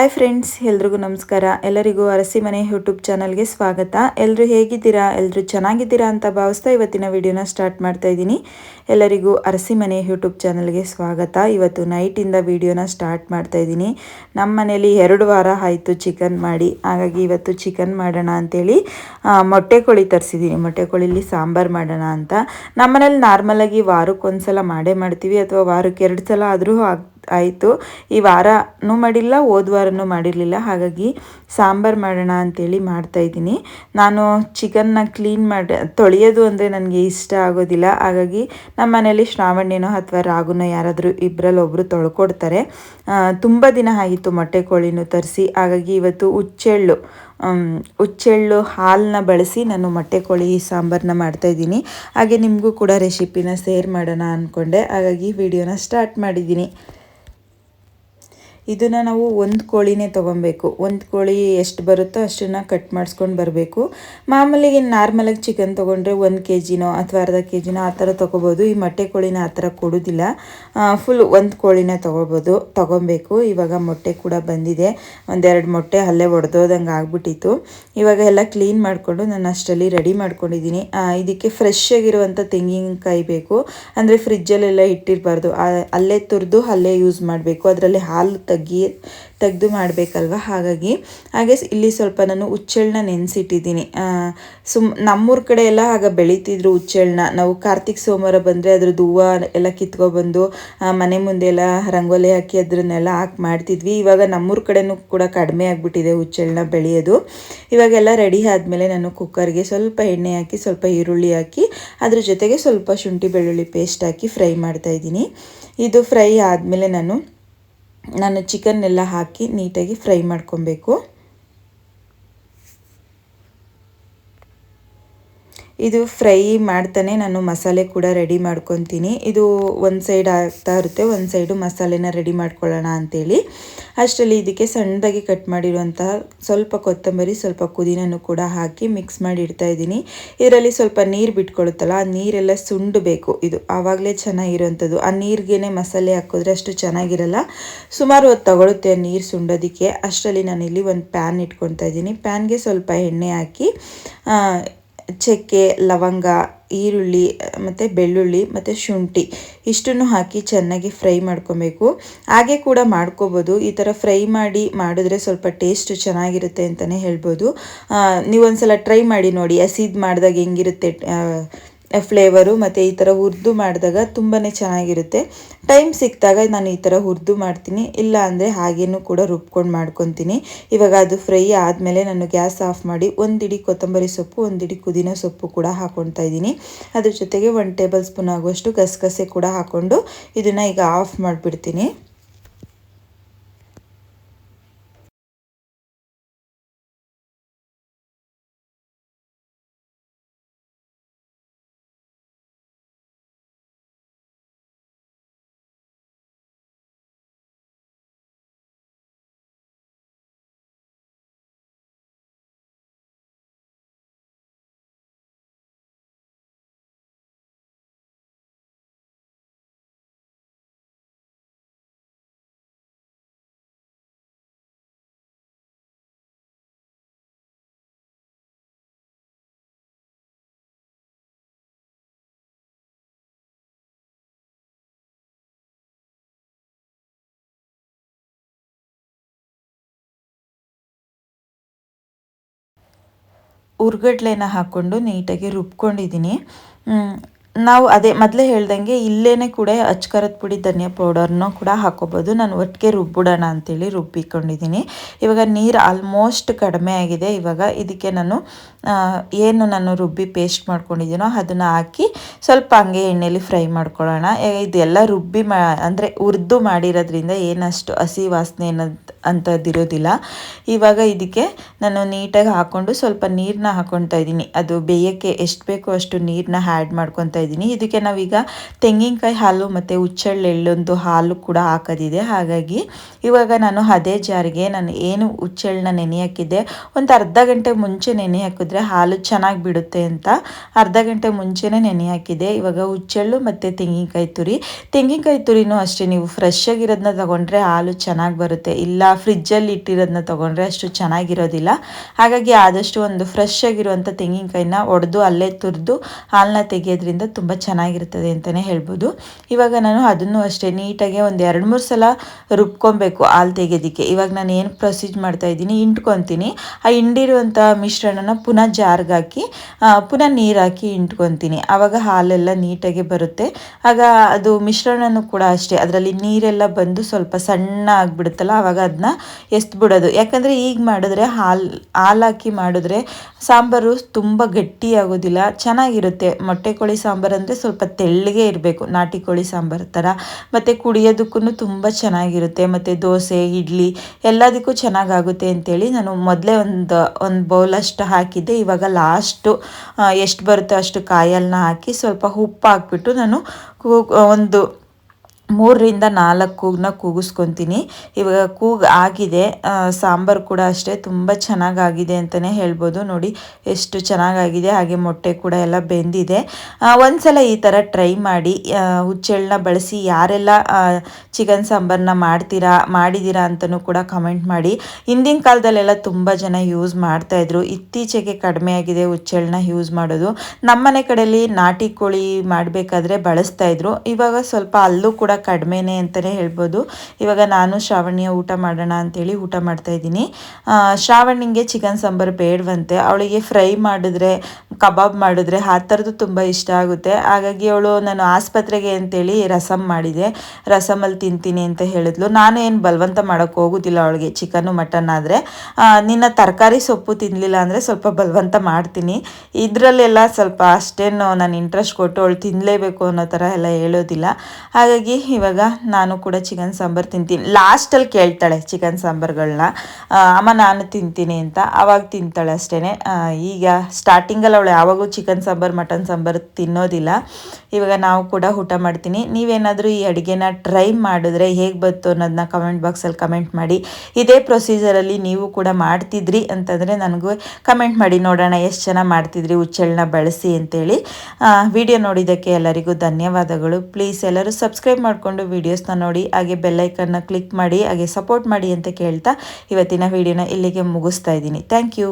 Hi friends ಎಲ್ರಿಗೂ ನಮಸ್ಕಾರ. ಎಲ್ಲರಿಗೂ ಅರಸಿ ಮನೆ ಯೂಟ್ಯೂಬ್ ಚಾನಲ್ಗೆ ಸ್ವಾಗತ. ಎಲ್ಲರೂ ಹೇಗಿದ್ದೀರಾ? ಎಲ್ಲರೂ ಚೆನ್ನಾಗಿದ್ದೀರಾ ಅಂತ ಭಾವಿಸ್ತಾ ಇವತ್ತಿನ ವಿಡಿಯೋನ ಸ್ಟಾರ್ಟ್ ಮಾಡ್ತಾ ಇದ್ದೀನಿ. ಎಲ್ಲರಿಗೂ ಅರಸಿ ಮನೆ ಯೂಟ್ಯೂಬ್ ಚಾನಲ್ಗೆ ಸ್ವಾಗತ. ಇವತ್ತು ನೈಟಿಂದ ವಿಡಿಯೋನ ಸ್ಟಾರ್ಟ್ ಮಾಡ್ತಾ ಇದ್ದೀನಿ. ನಮ್ಮ ಮನೇಲಿ ಎರಡು ವಾರ ಆಯಿತು ಚಿಕನ್ ಮಾಡಿ. ಹಾಗಾಗಿ ಇವತ್ತು ಚಿಕನ್ ಮಾಡೋಣ ಅಂತೇಳಿ ಆ, ಮೊಟ್ಟೆ ಕೋಳಿ ತರಿಸಿದ್ದೀನಿ ಮೊಟ್ಟೆ ಕೋಳಿಲಿ ಸಾಂಬಾರು ಮಾಡೋಣ ಅಂತ. ನಮ್ಮ ಮನೇಲಿ ನಾರ್ಮಲಾಗಿ ವಾರಕ್ಕೊಂದ್ಸಲ ಮಾಡೇ ಮಾಡ್ತೀವಿ. ಅಥವಾ ವಾರಕ್ಕೆ ಎರಡು ಸಲ ಆದರೂ ಆಯಿತು. ಈ ವಾರನೂ ಮಾಡಿಲ್ಲ, ಹೋದ ವಾರನೂ ಮಾಡಿರಲಿಲ್ಲ. ಹಾಗಾಗಿ ಸಾಂಬಾರು ಮಾಡೋಣ ಅಂತೇಳಿ ಮಾಡ್ತಾಯಿದ್ದೀನಿ ನಾನು ಚಿಕನ್ನ ಕ್ಲೀನ್ ಮಾಡಿ, ತೊಳೆಯೋದು ಅಂದರೆ ನನಗೆ ಇಷ್ಟ ಆಗೋದಿಲ್ಲ. ಹಾಗಾಗಿ ನಮ್ಮ ಮನೇಲಿ ಶ್ರಾವಣ್ಯನೋ ಅಥವಾ ರಾಗುನೋ ಯಾರಾದರೂ ಇಬ್ಬರಲ್ಲಿ ಒಬ್ಬರು ತೊಳ್ಕೊಡ್ತಾರೆ. ತುಂಬ ದಿನ ಆಗಿತ್ತು ಮೊಟ್ಟೆ ಕೋಳಿನೂ ತರಿಸಿ. ಹಾಗಾಗಿ ಇವತ್ತು ಉಚ್ಚೆಳ್ಳು ಹುಚ್ಚೆಳ್ಳು ಹಾಲನ್ನ ಬಳಸಿ ನಾನು ಮೊಟ್ಟೆ ಕೋಳಿ ಸಾಂಬಾರನ್ನ ಮಾಡ್ತಾಯಿದ್ದೀನಿ ಹಾಗೆ ನಿಮಗೂ ಕೂಡ ರೆಸಿಪಿನ ಶೇರ್ ಮಾಡೋಣ ಅಂದ್ಕೊಂಡೆ ಹಾಗಾಗಿ ವಿಡಿಯೋನ ಸ್ಟಾರ್ಟ್ ಮಾಡಿದ್ದೀನಿ. ಇದನ್ನು ನಾವು ಒಂದು ಕೋಳಿನೇ ತೊಗೊಬೇಕು. ಒಂದು ಕೋಳಿ ಎಷ್ಟು ಬರುತ್ತೋ ಅಷ್ಟನ್ನು ಕಟ್ ಮಾಡಿಸ್ಕೊಂಡು ಬರಬೇಕು. ಮಾಮೂಲಿಗೆ ನಾರ್ಮಲಾಗಿ ಚಿಕನ್ ತೊಗೊಂಡ್ರೆ ಒಂದು ಕೆ ಜಿನೋ ಅಥವಾ ಅರ್ಧ ಕೆ ಜಿನೋ ಆ ಥರ ತೊಗೋಬೋದು. ಈ ಮೊಟ್ಟೆ ಕೋಳಿನ ಆ ಥರ ಕೊಡೋದಿಲ್ಲ. ಫುಲ್ ಒಂದು ಕೋಳಿನ ತೊಗೋಬೋದು, ತೊಗೊಬೇಕು. ಇವಾಗ ಮೊಟ್ಟೆ ಕೂಡ ಬಂದಿದೆ. ಒಂದೆರಡು ಮೊಟ್ಟೆ ಅಲ್ಲೇ ಒಡೆದೋದಂಗೆ ಆಗ್ಬಿಟ್ಟಿತ್ತು. ಇವಾಗ ಎಲ್ಲ ಕ್ಲೀನ್ ಮಾಡಿಕೊಂಡು ನಾನು ಅಷ್ಟರಲ್ಲಿ ರೆಡಿ ಮಾಡ್ಕೊಂಡಿದ್ದೀನಿ. ಇದಕ್ಕೆ ಫ್ರೆಶ್ ಆಗಿರುವಂಥ ತೆಂಗಿನಕಾಯಿ ಬೇಕು. ಅಂದರೆ ಫ್ರಿಜ್ಜಲ್ಲೆಲ್ಲ ಇಟ್ಟಿರಬಾರ್ದು. ಅಲ್ಲೇ ತುರಿದು ಅಲ್ಲೇ ಯೂಸ್ ಮಾಡಬೇಕು. ಅದರಲ್ಲಿ ಹಾಲು ತೆಗಿ ತೆಗೆದು ಮಾಡಬೇಕಲ್ವ? ಹಾಗಾಗಿ, ಹಾಗೆ ಇಲ್ಲಿ ಸ್ವಲ್ಪ ನಾನು ಹುಚ್ಚೆಳ್ಳನ್ನ ನೆನೆಸಿಟ್ಟಿದ್ದೀನಿ. ಸುಮ್ ನಮ್ಮೂರ ಕಡೆ ಎಲ್ಲ ಆಗ ಬೆಳೀತಿದ್ರು ಹುಚ್ಚೆಳ್ನ ನಾವು ಕಾರ್ತಿಕ್ ಸೋಮವಾರ ಬಂದರೆ ಅದ್ರದ್ದು ಹೂವು ಎಲ್ಲ ಕಿತ್ಕೊಬಂದು ಮನೆ ಮುಂದೆ ಎಲ್ಲ ರಂಗೋಲಿ ಹಾಕಿ ಅದನ್ನೆಲ್ಲ ಹಾಕಿ ಮಾಡ್ತಿದ್ವಿ. ಇವಾಗ ನಮ್ಮೂರ ಕಡೆನೂ ಕೂಡ ಕಡಿಮೆ ಆಗಿಬಿಟ್ಟಿದೆ ಹುಚ್ಚೆಳ್ನ ಬೆಳೆಯೋದು. ಇವಾಗೆಲ್ಲ ರೆಡಿ ಆದಮೇಲೆ ನಾನು ಕುಕ್ಕರ್ಗೆ ಸ್ವಲ್ಪ ಎಣ್ಣೆ ಹಾಕಿ, ಸ್ವಲ್ಪ ಈರುಳ್ಳಿ ಹಾಕಿ, ಅದ್ರ ಜೊತೆಗೆ ಸ್ವಲ್ಪ ಶುಂಠಿ ಬೆಳ್ಳುಳ್ಳಿ ಪೇಸ್ಟ್ ಹಾಕಿ ಫ್ರೈ ಮಾಡ್ತಾಯಿದ್ದೀನಿ ಇದು ಫ್ರೈ ಆದಮೇಲೆ ನಾನು ನಾನು ಚಿಕನ್ನೆಲ್ಲ ಹಾಕಿ ನೀಟಾಗಿ ಫ್ರೈ ಮಾಡ್ಕೊಬೇಕು. ಇದು ಫ್ರೈ ಮಾಡ್ತಾನೆ, ನಾನು ಮಸಾಲೆ ಕೂಡ ರೆಡಿ ಮಾಡ್ಕೊತೀನಿ. ಇದು ಒಂದು ಸೈಡ್ ಆಗ್ತಾ ಇರುತ್ತೆ, ಒಂದು ಸೈಡು ಮಸಾಲೆನ ರೆಡಿ ಮಾಡ್ಕೊಳ್ಳೋಣ ಅಂತೇಳಿ. ಅಷ್ಟರಲ್ಲಿ ಇದಕ್ಕೆ ಸಣ್ಣದಾಗಿ ಕಟ್ ಮಾಡಿರುವಂತಹ ಸ್ವಲ್ಪ ಕೊತ್ತಂಬರಿ, ಸ್ವಲ್ಪ ಕುದಿನೂ ಕೂಡ ಹಾಕಿ ಮಿಕ್ಸ್ ಮಾಡಿ ಇಡ್ತಾ ಇದ್ದೀನಿ. ಇದರಲ್ಲಿ ಸ್ವಲ್ಪ ನೀರು ಬಿಟ್ಕೊಳ್ಳುತ್ತಲ್ಲ ಆ ನೀರೆಲ್ಲ ಸುಂಡಬೇಕು ಇದು ಆವಾಗಲೇ ಚೆನ್ನಾಗಿರುವಂಥದ್ದು. ಆ ನೀರಿಗೇನೆ ಮಸಾಲೆ ಹಾಕಿದ್ರೆ ಅಷ್ಟು ಚೆನ್ನಾಗಿರಲ್ಲ. ಸುಮಾರು ಹೊತ್ತು ತಗೊಳುತ್ತೆ ಆ ನೀರು ಸುಂಡೋದಕ್ಕೆ. ಅಷ್ಟರಲ್ಲಿ ನಾನು ಇಲ್ಲಿ ಒಂದು ಪ್ಯಾನ್ ಇಟ್ಕೊತಾ ಇದ್ದೀನಿ. ಪ್ಯಾನ್ಗೆ ಸ್ವಲ್ಪ ಎಣ್ಣೆ ಹಾಕಿ ಚಕ್ಕೆ, ಲವಂಗ, ಈರುಳ್ಳಿ, ಮತ್ತು ಬೆಳ್ಳುಳ್ಳಿ, ಮತ್ತು ಶುಂಠಿ ಇಷ್ಟನ್ನು ಹಾಕಿ ಚೆನ್ನಾಗಿ ಫ್ರೈ ಮಾಡ್ಕೊಬೇಕು. ಹಾಗೆ ಕೂಡ ಮಾಡ್ಕೋಬೋದು. ಈ ಥರ ಫ್ರೈ ಮಾಡಿ ಮಾಡಿದ್ರೆ ಸ್ವಲ್ಪ ಟೇಸ್ಟ್ ಚೆನ್ನಾಗಿರುತ್ತೆ ಅಂತಲೇ ಹೇಳ್ಬೋದು. ನೀವೊಂದು ಸಲ ಟ್ರೈ ಮಾಡಿ ನೋಡಿ. ಹಸಿದು ಮಾಡಿದಾಗ ಹೆಂಗಿರುತ್ತೆ ಫ್ಲೇವರು ಮತ್ತು ಈ ಥರ ಹುರಿದು ಮಾಡಿದಾಗ ತುಂಬಾ ಚೆನ್ನಾಗಿರುತ್ತೆ. ಟೈಮ್ ಸಿಕ್ಕಿದಾಗ ನಾನು ಈ ಥರ ಹುರಿದು ಮಾಡ್ತೀನಿ. ಇಲ್ಲ ಅಂದರೆ ಹಾಗೇನೂ ಕೂಡ ರುಬ್ಕೊಂಡು ಮಾಡ್ಕೊತೀನಿ. ಇವಾಗ ಅದು ಫ್ರೈ ಆದಮೇಲೆ ನಾನು ಗ್ಯಾಸ್ ಆಫ್ ಮಾಡಿ ಒಂದಿಡಿ ಕೊತ್ತಂಬರಿ ಸೊಪ್ಪು ಒಂದಿಡಿ ಕುದಿನ ಸೊಪ್ಪು ಕೂಡ ಹಾಕ್ಕೊಳ್ತಾ ಇದ್ದೀನಿ. ಅದ್ರ ಜೊತೆಗೆ ಒಂದು ಟೇಬಲ್ ಸ್ಪೂನ್ ಆಗುವಷ್ಟು ಗಸಗಸೆ ಕೂಡ ಹಾಕ್ಕೊಂಡು ಇದನ್ನು ಈಗ ಆಫ್ ಮಾಡಿಬಿಡ್ತೀನಿ. ಉರ್ಗಡ್ಲೆನ ಹಾಕ್ಕೊಂಡು ನೀಟಾಗಿ ರುಬ್ಕೊಂಡಿದ್ದೀನಿ. ನಾವು ಅದೇ ಮೊದಲೇ ಹೇಳ್ದಂಗೆ ಇಲ್ಲೇ ಕೂಡ ಅಚ್ಕರದ ಪುಡಿ, ಧನಿಯಾ ಪೌಡರ್ನೂ ಕೂಡ ಹಾಕೋಬೋದು. ನಾನು ಒಟ್ಟಿಗೆ ರುಬ್ಬಿಡೋಣ ಅಂತೇಳಿ ರುಬ್ಬಿಕೊಂಡಿದ್ದೀನಿ. ಇವಾಗ ನೀರು ಆಲ್ಮೋಸ್ಟ್ ಕಡಿಮೆ ಆಗಿದೆ. ಇವಾಗ ಇದಕ್ಕೆ ನಾನು ಏನು ನಾನು ರುಬ್ಬಿ ಪೇಸ್ಟ್ ಮಾಡ್ಕೊಂಡಿದ್ದೀನೋ ಅದನ್ನು ಹಾಕಿ ಸ್ವಲ್ಪ ಹಂಗೆ ಎಣ್ಣೆಯಲ್ಲಿ ಫ್ರೈ ಮಾಡ್ಕೊಳ್ಳೋಣ. ಇದೆಲ್ಲ ರುಬ್ಬಿ ಮಾ, ಅಂದರೆ ಹುರಿದು ಮಾಡಿರೋದ್ರಿಂದ ಏನಷ್ಟು ಹಸಿ ವಾಸನೆ ಅನ್ನೋದು ಅಂಥದ್ದಿರೋದಿಲ್ಲ ಇವಾಗ ಇದಕ್ಕೆ ನಾನು ನೀಟಾಗಿ ಹಾಕ್ಕೊಂಡು ಸ್ವಲ್ಪ ನೀರನ್ನ ಹಾಕ್ಕೊತಾ ಇದ್ದೀನಿ. ಅದು ಬೇಯೋಕ್ಕೆ ಎಷ್ಟು ಬೇಕೋ ಅಷ್ಟು ನೀರನ್ನ ಆ್ಯಡ್ ಮಾಡ್ಕೊತಾ ಇದ್ದೀನಿ. ಇದಕ್ಕೆ ನಾವೀಗ ತೆಂಗಿನಕಾಯಿ ಹಾಲು ಮತ್ತು ಎಳ್ಳೊಂದು ಹಾಲು ಕೂಡ ಹಾಕೋದಿದೆ. ಹಾಗಾಗಿ ಇವಾಗ ನಾನು ಅದೇ ಜಾರಿಗೆ ನಾನು ಏನು ಹುಚ್ಚೆಳ್ಳನ್ನ ನೆನೆ ಹಾಕಿದ್ದೆ. ಒಂದು ಅರ್ಧ ಗಂಟೆ ಮುಂಚೆ ನೆನೆ ಹಾಕಿದ್ರೆ ಹಾಲು ಚೆನ್ನಾಗಿ ಬಿಡುತ್ತೆ ಅಂತ ಅರ್ಧ ಗಂಟೆ ಮುಂಚೆನೇ ನೆನೆ ಹಾಕಿದೆ ಇವಾಗ ಹುಚ್ಚೆಳ್ಳು ಮತ್ತು ತೆಂಗಿನಕಾಯಿ ತುರಿ. ತೆಂಗಿನಕಾಯಿ ತುರಿನೂ ಅಷ್ಟೇ, ನೀವು ಫ್ರೆಶ್ ಆಗಿರೋದನ್ನ ತೊಗೊಂಡ್ರೆ ಹಾಲು ಚೆನ್ನಾಗಿ ಬರುತ್ತೆ. ಇಲ್ಲ ಫ್ರಿಜ್ಜಲ್ಲಿ ಇಟ್ಟಿರೋದನ್ನ ತೊಗೊಂಡ್ರೆ ಅಷ್ಟು ಚೆನ್ನಾಗಿರೋದಿಲ್ಲ. ಹಾಗಾಗಿ ಆದಷ್ಟು ಒಂದು ಫ್ರೆಶ್ ಆಗಿರುವಂಥ ತೆಂಗಿನಕಾಯಿನ ಒಡೆದು ಅಲ್ಲೇ ತುರಿದು ಹಾಲನ್ನ ತೆಗೆಯೋದ್ರಿಂದ ತುಂಬ ಚೆನ್ನಾಗಿರ್ತದೆ ಅಂತಲೇ ಹೇಳ್ಬೋದು. ಇವಾಗ ನಾನು ಅದನ್ನು ಅಷ್ಟೇ ನೀಟಾಗಿ ಒಂದು ಎರಡು ಮೂರು ಸಲ ರುಬ್ಕೊಬೇಕು ಹಾಲು ತೆಗೆಯೋದಕ್ಕೆ ಇವಾಗ ನಾನು ಏನು ಪ್ರೊಸೀಜ್ ಮಾಡ್ತಾ ಇದ್ದೀನಿ ಇಂಟ್ಕೊತೀನಿ ಆ ಹಿಂಡಿರುವಂಥ ಮಿಶ್ರಣನ ಪುನಃ ಜಾರ್ಗೆ ಹಾಕಿ ಪುನಃ ನೀರು ಹಾಕಿ ಇಂಟ್ಕೊತೀನಿ ಆವಾಗ ಹಾಲೆಲ್ಲ ನೀಟಾಗಿ ಬರುತ್ತೆ. ಆಗ ಅದು ಮಿಶ್ರಣನೂ ಕೂಡ ಅಷ್ಟೇ. ಅದರಲ್ಲಿ ನೀರೆಲ್ಲ ಬಂದು ಸ್ವಲ್ಪ ಸಣ್ಣ ಆಗಿಬಿಡುತ್ತಲ್ಲ ಆವಾಗ ಅದನ್ನ ಎಸ್ದು ಬಿಡೋದು ಯಾಕಂದರೆ ಈಗ ಮಾಡಿದ್ರೆ ಹಾಲು ಹಾಲು ಹಾಕಿ ಮಾಡಿದ್ರೆ ಸಾಂಬಾರು ತುಂಬ ಗಟ್ಟಿಯಾಗೋದಿಲ್ಲ, ಚೆನ್ನಾಗಿರುತ್ತೆ. ಮೊಟ್ಟೆ ಕೋಳಿ ಸಾಂಬಾರು ಅಂದರೆ ಸ್ವಲ್ಪ ತೆಳ್ಳಗೆ ಇರಬೇಕು, ನಾಟಿ ಕೋಳಿ ಸಾಂಬಾರು ಥರ ಮತ್ತು ಕುಡಿಯೋದಕ್ಕೂ ತುಂಬ ಚೆನ್ನಾಗಿರುತ್ತೆ. ಮತ್ತು ದೋಸೆ, ಇಡ್ಲಿ ಎಲ್ಲದಕ್ಕೂ ಚೆನ್ನಾಗಾಗುತ್ತೆ ಅಂತೇಳಿ ನಾನು ಮೊದಲೇ ಒಂದು ಒಂದು ಬೌಲಷ್ಟು ಹಾಕಿದ್ದೆ. ಇವಾಗ ಲಾಸ್ಟು ಎಷ್ಟು ಬರುತ್ತೋ ಅಷ್ಟು ಕಾಯಲ್ನ ಹಾಕಿ ಸ್ವಲ್ಪ ಉಪ್ಪು ಹಾಕ್ಬಿಟ್ಟು ನಾನು ಒಂದು ಮೂರರಿಂದ ನಾಲ್ಕು ಕೂಗನ್ನ ಕೂಗಿಸ್ಕೊತೀನಿ. ಇವಾಗ ಕೂಗು ಆಗಿದೆ. ಸಾಂಬಾರು ಕೂಡ ಅಷ್ಟೇ. ತುಂಬ ಚೆನ್ನಾಗಾಗಿದೆ ಅಂತಲೇ ಹೇಳ್ಬೋದು. ನೋಡಿ, ಎಷ್ಟು ಚೆನ್ನಾಗಾಗಿದೆ. ಹಾಗೆ ಮೊಟ್ಟೆ ಕೂಡ ಎಲ್ಲ ಬೆಂದಿದೆ. ಒಂದ್ಸಲ ಈ ಥರ ಟ್ರೈ ಮಾಡಿ. ಹುಚ್ಚೆಳ್ಳನ್ನ ಬಳಸಿ ಯಾರೆಲ್ಲ ಚಿಕನ್ ಸಾಂಬಾರನ್ನ ಮಾಡ್ತೀರಾ, ಮಾಡಿದ್ದೀರಾ ಅಂತಲೂ ಕೂಡ ಕಮೆಂಟ್ ಮಾಡಿ. ಹಿಂದಿನ ಕಾಲದಲ್ಲೆಲ್ಲ ತುಂಬ ಜನ ಯೂಸ್ ಮಾಡ್ತಾಯಿದ್ರು ಇತ್ತೀಚೆಗೆ ಕಡಿಮೆ ಆಗಿದೆ ಹುಚ್ಚೆಳ್ಳನ್ನ ಯೂಸ್ ಮಾಡೋದು. ನಮ್ಮನೆ ಕಡೆಯಲ್ಲಿ ನಾಟಿ ಕೋಳಿ ಮಾಡಬೇಕಾದ್ರೆ ಬಳಸ್ತಾಯಿದ್ರು ಇವಾಗ ಸ್ವಲ್ಪ ಅಲ್ಲೂ ಕೂಡ ಕಡಿಮೆನೇ ಅಂತಲೇ ಹೇಳ್ಬೋದು. ಇವಾಗ ನಾನು ಶ್ರಾವಣಿಯ ಊಟ ಮಾಡೋಣ ಅಂತೇಳಿ ಊಟ ಮಾಡ್ತಾ ಇದ್ದೀನಿ. ಶ್ರಾವಣಿಗೆ ಚಿಕನ್ ಸಾಂಬಾರು ಬೇಡವಂತೆ. ಅವಳಿಗೆ ಫ್ರೈ ಮಾಡಿದ್ರೆ, ಕಬಾಬ್ ಮಾಡಿದ್ರೆ ಆ ಥರದ್ದು ತುಂಬ ಇಷ್ಟ ಆಗುತ್ತೆ. ಹಾಗಾಗಿ ಅವಳು ನಾನು ಆಸ್ಪತ್ರೆಗೆ ಅಂತೇಳಿ ರಸಮ್ ಮಾಡಿದೆ. ರಸಮಲ್ಲಿ ತಿಂತೀನಿ ಅಂತ ಹೇಳಿದ್ಲು. ನಾನು ಏನು ಬಲವಂತ ಮಾಡೋಕ್ಕೆ ಹೋಗೋದಿಲ್ಲ ಅವಳಿಗೆ ಚಿಕನ್ನು ಮಟನ್ ಆದರೆ. ನಿನ್ನ ತರಕಾರಿ ಸೊಪ್ಪು ತಿನ್ನಲಿಲ್ಲ ಅಂದರೆ ಸ್ವಲ್ಪ ಬಲವಂತ ಮಾಡ್ತೀನಿ. ಇದರಲ್ಲೆಲ್ಲ ಸ್ವಲ್ಪ ಅಷ್ಟೇನು ನಾನು ಇಂಟ್ರೆಸ್ಟ್ ಕೊಟ್ಟು ಅವಳು ತಿನ್ನಲೇಬೇಕು ಅನ್ನೋ ಥರ ಎಲ್ಲ ಹೇಳೋದಿಲ್ಲ. ಹಾಗಾಗಿ ಇವಾಗ ನಾನು ಕೂಡ ಚಿಕನ್ ಸಾಂಬಾರು ತಿಂತೀನಿ. ಲಾಸ್ಟಲ್ಲಿ ಕೇಳ್ತಾಳೆ ಚಿಕನ್ ಸಾಂಬಾರುಗಳನ್ನ ಅಮ್ಮ ನಾನು ತಿಂತೀನಿ ಅಂತ ಆವಾಗ ತಿಂತಾಳೆ ಅಷ್ಟೇ ಈಗ ಸ್ಟಾರ್ಟಿಂಗಲ್ಲಿ ಅವಳು ಯಾವಾಗೂ ಚಿಕನ್ ಸಾಂಬಾರು, ಮಟನ್ ಸಾಂಬಾರು ತಿನ್ನೋದಿಲ್ಲ. ಇವಾಗ ನಾವು ಕೂಡ ಊಟ ಮಾಡ್ತೀನಿ. ನೀವೇನಾದರೂ ಈ ಅಡುಗೆನ ಟ್ರೈ ಮಾಡಿದ್ರೆ ಹೇಗೆ ಬಂತು ಅನ್ನೋದನ್ನ ಕಮೆಂಟ್ ಬಾಕ್ಸಲ್ಲಿ ಕಮೆಂಟ್ ಮಾಡಿ. ಇದೇ ಪ್ರೊಸೀಜರಲ್ಲಿ ನೀವು ಕೂಡ ಮಾಡ್ತಿದ್ರಿ ಅಂತಂದರೆ ನನಗೂ ಕಮೆಂಟ್ ಮಾಡಿ. ನೋಡೋಣ ಎಷ್ಟು ಚೆನ್ನಾಗಿ ಮಾಡ್ತಿದ್ರಿ ಹುಚ್ಚೆಳ್ಳನ್ನ ಬಳಸಿ ಅಂತೇಳಿ. ವಿಡಿಯೋ ನೋಡಿದ್ದಕ್ಕೆ ಎಲ್ಲರಿಗೂ ಧನ್ಯವಾದಗಳು. ಪ್ಲೀಸ್ ಎಲ್ಲರೂ ಸಬ್ಸ್ಕ್ರೈಬ್ ಮಾಡಿಕೊಂಡು ವೀಡಿಯೋಸ್ನ ನೋಡಿ, ಹಾಗೆ ಬೆಲ್ಲೈಕನ್ನ ಕ್ಲಿಕ್ ಮಾಡಿ, ಹಾಗೆ ಸಪೋರ್ಟ್ ಮಾಡಿ ಅಂತ ಕೇಳ್ತಾ ಇವತ್ತಿನ ವಿಡಿಯೋನ ಇಲ್ಲಿಗೆ ಮುಗಿಸ್ತಾ ಇದ್ದೀನಿ. Thank you